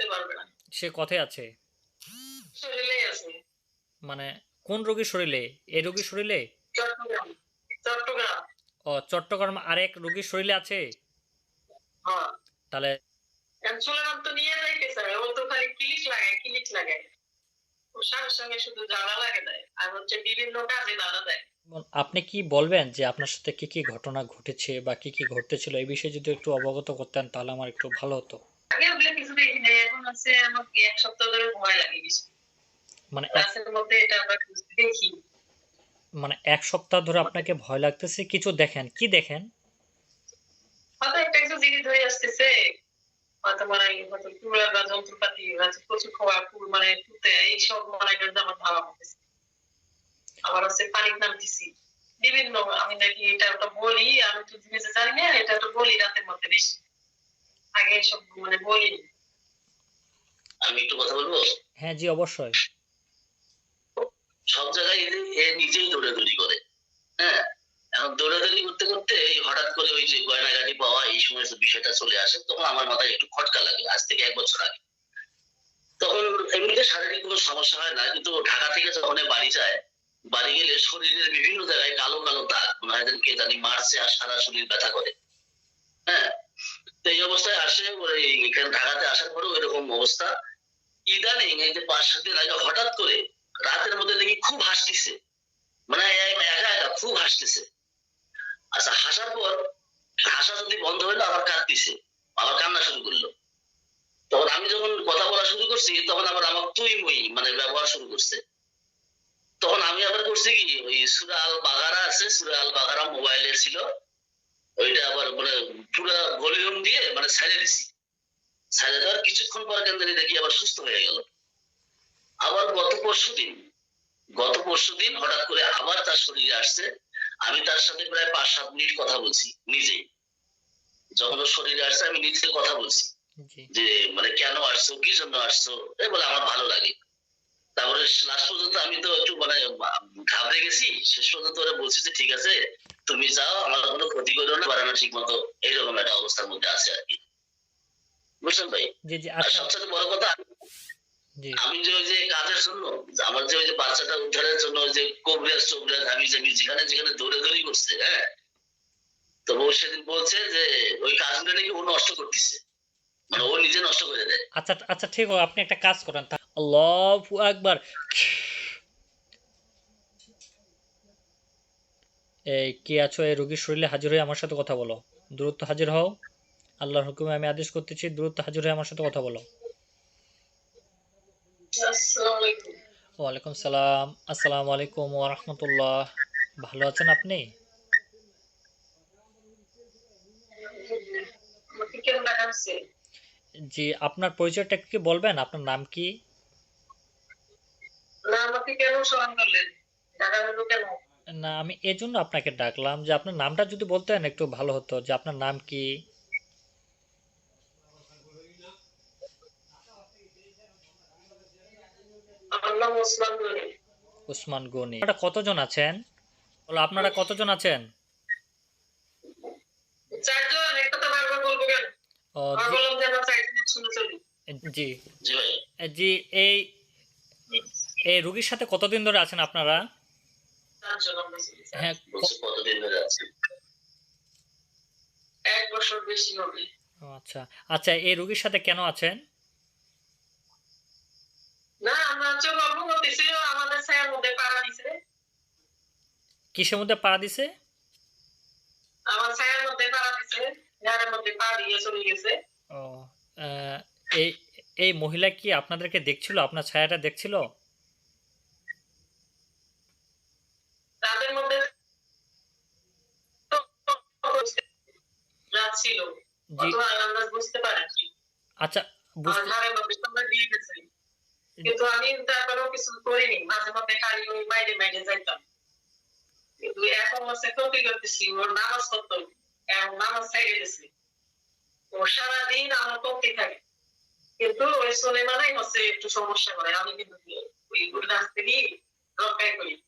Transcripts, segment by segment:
আসতে পারবে না। সে কথায় আছে। শরীরেই আছে। মানে কোন রোগীর শরীরে? এই রোগীর শরীরে? চট্টগ্রাম। চট্টগ্রাম। ও চট্টগ্রাম আরেক রোগীর শরীরে আছে? হ্যাঁ। তাহলে তো নিয়ে যাইতেছে ও তো খালি ক্লিক লাগায় ক্লিক লাগায়। আপনি কি বলবেন যে আপনার সাথে কি কি ঘটনা ঘটেছে বা কি কি ঘটেছিল এই বিষয়ে যদি একটু অবগত করতেন তাহলে আমার একটু ভালো হতো আগে ওগুলো কিছু দেখি আমাকে এক সপ্তাহ ধরে ভয় লাগে বেশি মানে ক্লাসের মধ্যে এটা আমরা দেখি। মানে এক সপ্তাহ ধরে আপনাকে ভয় লাগতেছে কিছু দেখেন কি দেখেন? হয়তো একটা কিছু জিনিস ধরে আসতেছে হয়তো মানে হয়তো বা যন্ত্রপাতি প্রচুর খাওয়া ফুল মানে ফুটে এইসব মনে করেন আমার হতেছে আবার হচ্ছে পানি নামতেছি। বিভিন্ন আমি নাকি এটা ওটা বলি আমি তো জিনিস জানি না এটা তো বলি রাতের মধ্যে বেশি। আগে এসব মানে বলিনি। আমি একটু কথা বলব? হ্যাঁ জি অবশ্যই। সব জায়গায় এ- নিজেই দৌড়াদৌড়ি করে হ্যাঁ? এখন দৌড়াদৌড়ি করতে করতে এই হঠাৎ করে ওই যে গয়নাগাটি পাওয়া এই সমস্ত বিষয়টা চলে আসে তখন আমার মাথায় একটু খটকা লাগে আজ থেকে এক বছর আগে। তখন এমনিতে শারীরিক কোনো সমস্যা হয় না কিন্তু ঢাকা থেকে যখন বাড়ি যায় বাড়ি গেলে শরীরের বিভিন্ন জায়গায় কালো কালো দাগ মনে হয় কে জানি মারছে আর সারা শরীর ব্যথা করে হ্যাঁ? তো এই অবস্থায় আসে ওই এখানে ঢাকাতে আসার পরেও এরকম অবস্থা। ইদানিং এই যে পাঁচ সাত দিন আগে হঠাৎ করে রাতের মধ্যে দেখি খুব হাসতেছে। মানে একা একা, খুব হাসতেছে। আচ্ছা হাসার পর হাসা যদি বন্ধ হলো আবার কাঁদতেছে। আবার কান্না শুরু করল। তখন আমি যখন কথা বলা শুরু করছি, তখন আবার আমার তুই মুই মানে ব্যবহার শুরু করছে। তখন আমি আবার করছি কি, ওই সুরা আল বাগারা আছে, সুরা আল বাগারা মোবাইলে ছিল। ওইটা আবার মানে পুরো ভলিউম দিয়ে মানে ছেড়ে দিছি। দেওয়ার কিছুক্ষণ পর কেন জানি দেখি আবার সুস্থ হয়ে গেল। আবার গত পরশু দিন গত পরশু দিন হঠাৎ করে আবার তার শরীরে আসছে। আমি তার সাথে প্রায় পাঁচ সাত মিনিট কথা বলছি নিজে। যখন ওর শরীরে আসছে আমি নিজে কথা বলছি। যে মানে কেন আসছো কি জন্য আসছো? এই বলে আমার ভালো লাগে। তারপরে লাস্ট পর্যন্ত আমি তো একটু মানে ঘাবড়ে গেছি। শেষ পর্যন্ত ওরা বলছি যে ঠিক আছে তুমি যাও আমার কোনো ক্ষতি করো না বাড়ানো ঠিক মতো এইরকম একটা অবস্থার মধ্যে আছে আর কি। বুঝছেন ভাই? জি জি আর আচ্ছা। সবচেয়ে বড় কথা জি। আমি যে যে কাজের জন্য আমার যে ওই যে বাচ্চাটা উদ্ধারের জন্য ওই যে কোবরাজ টোবরাজ আমি যে যেখানে যেখানে দৌড়ে দৌড়ি করছে হ্যাঁ? তো ও সেদিন বলছে যে ওই কাজগুলো নাকি ও নষ্ট করতেছে। মানে ও নিজে নষ্ট করে দেয়। আচ্ছা আচ্ছা ঠিক আছে আপনি একটা কাজ করেন আল্লাহু আকবার। এই কি আছো? এই রোগীর শরীরে হাজির হয়ে আমার সাথে কথা বলো। দ্রুত হাজির হও। আল্লাহর হুকুমে আমি আদেশ করতেছি দ্রুত হাজির হয়ে আমার সাথে কথা বলো। ওয়ালাইকুম সালাম। আসসালামু আলাইকুম ওয়া রাহমাতুল্লাহ। ভালো আছেন আপনি? জি আপনার পরিচয়টা কি বলবেন? আপনার নাম কি? না আমি এজন্য আপনাকে ডাকলাম যে আপনার নামটা যদি বলতেন একটু ভালো হতো যে আপনার নাম কি আমার নাম ওসমান গনি। উসমান গনি। আপনারা কতজন আছেন? বলো আপনারা কতজন আছেন? চারজন একটা তো বারবার বলব কেন? ও, জি- বললাম যে আমরা চারজন শুনে চলি। জি। জি। এই এই রোগীর সাথে কতদিন ধরে আছেন আপনারা? হ্যাঁ কতদিন ধরে আছে। এক বছর বেশি হবে। আচ্ছা। আচ্ছা এই রোগীর সাথে কেন আছেন? না আমরা হচ্ছে গল্প করতেছি আমাদের ছায়ার মধ্যে পাড়া দিছে। কিসের মধ্যে পা দিছে? আমার ছায়ার মধ্যে পাড়া দিছে ঘরের মধ্যে পা দিয়ে চলে গেছে। ও এই এই মহিলা কি আপনাদেরকে দেখছিল? আপনার ছায়াটা দেখছিল? তাদের মধ্যে ছিল। বুঝতে পারেনি আচ্ছা বুঝতে কিন্তু আমি তারপরেও কিছু করিনি, মাঝে মধ্যে খালি ওই বাইরে বাইরে যাইতাম। কিন্তু এখন হচ্ছে ক্ষতি করতেছি, ওর নামাজ করতো এখন নামাজ ছেড়ে গেছে ও সারাদিন আমার করতে থাকে। কিন্তু ওই সোলেমানাই হচ্ছে একটু সমস্যা করে। আমি কিন্তু ওই রাস্তা থেকে রক্ষায় করি।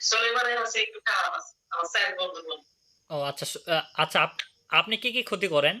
সোলেমানের হচ্ছে একটু খারাপ আছে। আমার স্যার বন্ধু ও আচ্ছা আচ্ছা আপ- আপনি কি কি ক্ষতি করেন?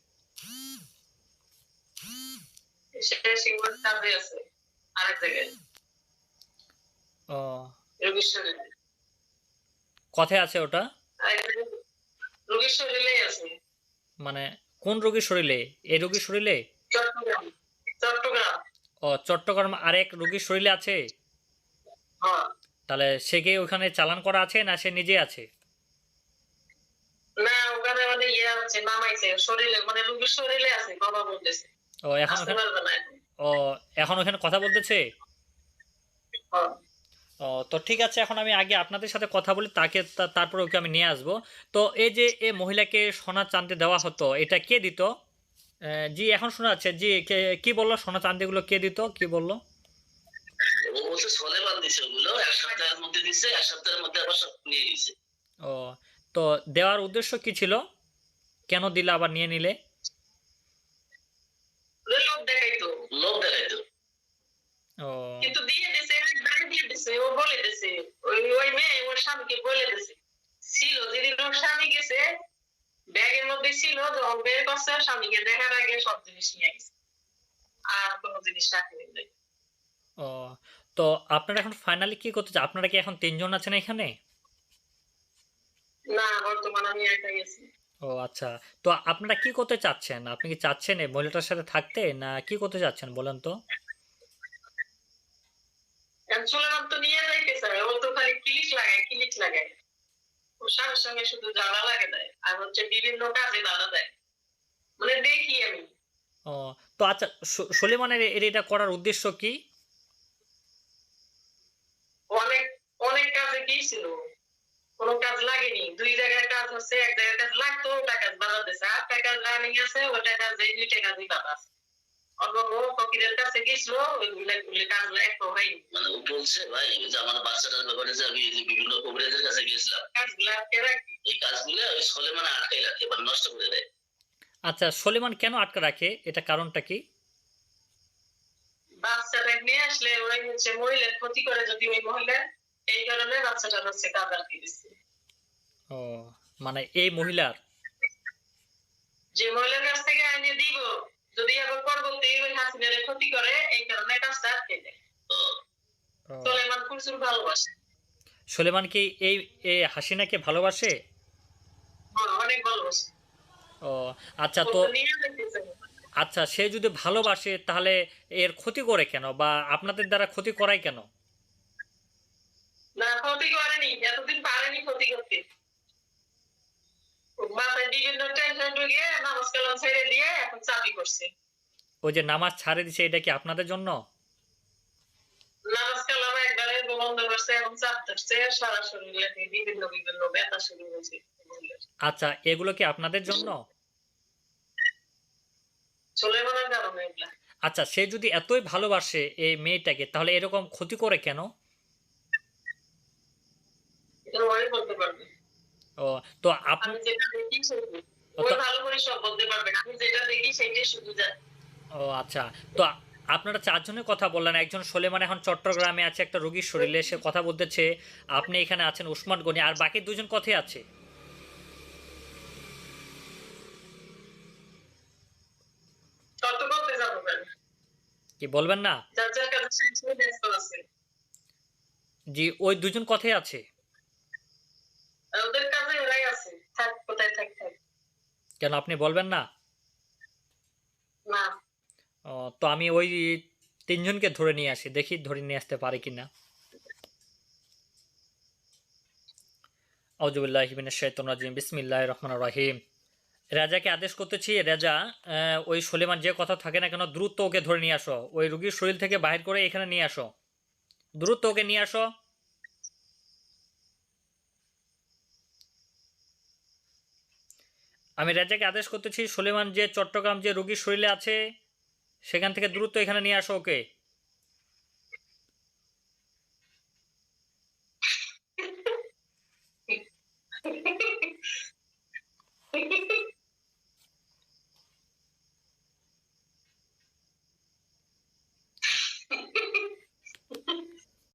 সে সিঙ্গুর কাজে আছে আরেক জায়গায়। ও। কথায় আছে ওটা? রোগীশ্বরে আছে। মানে কোন রোগীর শরীরে? এই রোগীর শরীরে? চট্টগ্রাম ও চট্টগ্রাম আরেক রোগীর শরীরে আছে? হ্যাঁ। তাহলে সে কি ওখানে চালান করা আছে না সে নিজে আছে? না ওখানে মানে ইয়ে হচ্ছে নামাইছে শরীরে মানে রোগীর শরীরে আছে কথা বলতেছে। ও এখন ওখানে ও এখন ওখানে কথা বলতেছে। ও। তো ঠিক আছে এখন আমি আগে আপনাদের সাথে কথা বলি তাকে তারপর ওকে আমি নিয়ে আসব। তো এই যে এ মহিলাকে সোনা চাঁদি দেওয়া হতো এটা কে দিত? জি এখন শোনা যাচ্ছে জি কে- বলল? সোনা চাঁদিগুলো কে দিত? কি বলল? ও দিছে ওগুলো এক সপ্তাহের মধ্যে দিছে এক সপ্তাহের মধ্যে আবার সব নিয়ে গেছে ও তো দেওয়ার উদ্দেশ্য কি ছিল? কেন দিলে আবার নিয়ে নিলে ওদের লোক দেখাইতো লোক দেখাইতো ও কিন্তু দিয়ে দিছে একবারে দিয়ে দিছে ও বলে দিছে ওই ওই মেয়ে ওর স্বামীকে বলে দিছে। ছিল যেদিন ওর স্বামী গেছে ব্যাগের মধ্যে ছিল যখন বের করছে স্বামীকে দেখার আগে সব জিনিস নিয়ে গেছে। আর কোনো জিনিস রাখেনি ও তো আপনারা এখন ফাইনালি কি করতে চান? আপনারা কি এখন তিনজন আছেন এখানে? না বর্তমান আমি একা গেছি ও আচ্ছা। তো আপনারা কি করতে চাচ্ছেন? আপনি কি চাচ্ছেন এই মহিলাটার সাথে থাকতে না কি করতে চাচ্ছেন বলেন তো? কারণ তো নিয়ে যাইতে চায় ও তো খালি ক্লিক লাগায় ক্লিক লাগায়। ওর স্বামীর সঙ্গে শুধু জ্বালা লাগে দেয় আর হচ্ছে বিভিন্ন কাজে বাধা দেয়। মানে দেখি আমি। ও তো আচ্ছা সুলেমানের এর এটা করার উদ্দেশ্য কি? অনেক অনেক কাজে গিয়েছিল। কোনো কাজ লাগেনি। দুই জায়গায় কাজ হচ্ছে এক জায়গায় কাজ লাগতো ওটা কাজ বাধা দিছে। আটটা কাজ রানিং আছে ওটা কাজ এই দুইটা কাজই বাধা আছে। অন্য কোনো ফকিরের কাছে গেছিল ওইগুলো ওইগুলো একটু হয়নি মানে ও বলছে ভাই যে আমার বাচ্চাটার ব্যাপারে যে আমি বিভিন্ন কবিরাজের কাছে গেছিলাম কাজগুলো আটকে রাখি। এই কাজগুলো ওই সলেমানে আটকাই রাখে মানে নষ্ট করে দেয়। আচ্ছা সুলেমান কেন আটকে রাখে? এটা কারণটা কি? বাচ্চাটা নিয়ে আসলে ওরাই হচ্ছে মহিলার ক্ষতি করে যদি ওই মহিলা এই কারণে বাচ্চাটা হচ্ছে কাজ আটকে দিচ্ছে ও মানে এই মহিলার? যে মহিলার কাছ থেকে আইনে দিব যদি আবার পরবর্তী ওই হাসিনের ক্ষতি করে এই কারণে কাজটা আটকে সোলেমান প্রচুর ভালোবাসে। সুলেমান কি এই হাসিনাকে ভালোবাসে? হ্যাঁ, অনেক ভালোবাসে। ও আচ্ছা তো। আচ্ছা সে যদি ভালোবাসে তাহলে এর ক্ষতি করে কেন? বা আপনাদের দ্বারা ক্ষতি করায় কেন? না ক্ষতি করেনি এতদিন পারেনি ক্ষতি করতে ও মাথায় বিভিন্ন টেনশন ঢুকিয়ে নামাজ কালাম ছেড়ে দিয়ে এখন চাকরি করছে। ওই যে নামাজ ছাড়ে দিছে এটা কি আপনাদের জন্য? নামাজ কালাম একবারে বন্ধ করছে এখন চাপ ধরছে সারা শরীরে বিভিন্ন বিভিন্ন ব্যথা শুরু হয়েছে। আচ্ছা এগুলো কি আপনাদের জন্য? চলে কারণে এগুলা। আচ্ছা সে যদি এতই ভালোবাসে এই মেয়েটাকে তাহলে এরকম ক্ষতি করে কেন? ও তো আপনি ও ভালো করে সব বলতে পারবে আমি যেটা দেখি সেটাই শুধু যায় ও আচ্ছা। তো আপনারা চারজনের কথা বললেন। একজন সোলেমান এখন চট্টগ্রামে আছে একটা রোগীর শরীরে সে কথা বলতেছে। আপনি এখানে আছেন উসমান গনি আর বাকি দুজন কথাই আছে? কি বলবেন না? জি ওই দুজন কথাই আছে? ওদের কেন আপনি বলবেন না? তো আমি ওই তিনজনকে ধরে নিয়ে আসি দেখি ধরে নিয়ে আসতে পারি কিনা। শাইতানির রাজিম রহিম। রাজাকে আদেশ করতেছি রাজা ওই সলেমান যে কথা থাকে না কেন দ্রুত ওকে ধরে নিয়ে আসো। ওই রুগীর শরীর থেকে বাহির করে এখানে নিয়ে আসো। দ্রুত ওকে নিয়ে আসো। আমি রাজাকে আদেশ করতেছি সুলেমান যে চট্টগ্রাম যে রোগীর শরীরে আছে, সেখান থেকে দ্রুত এখানে নিয়ে আসো ওকে।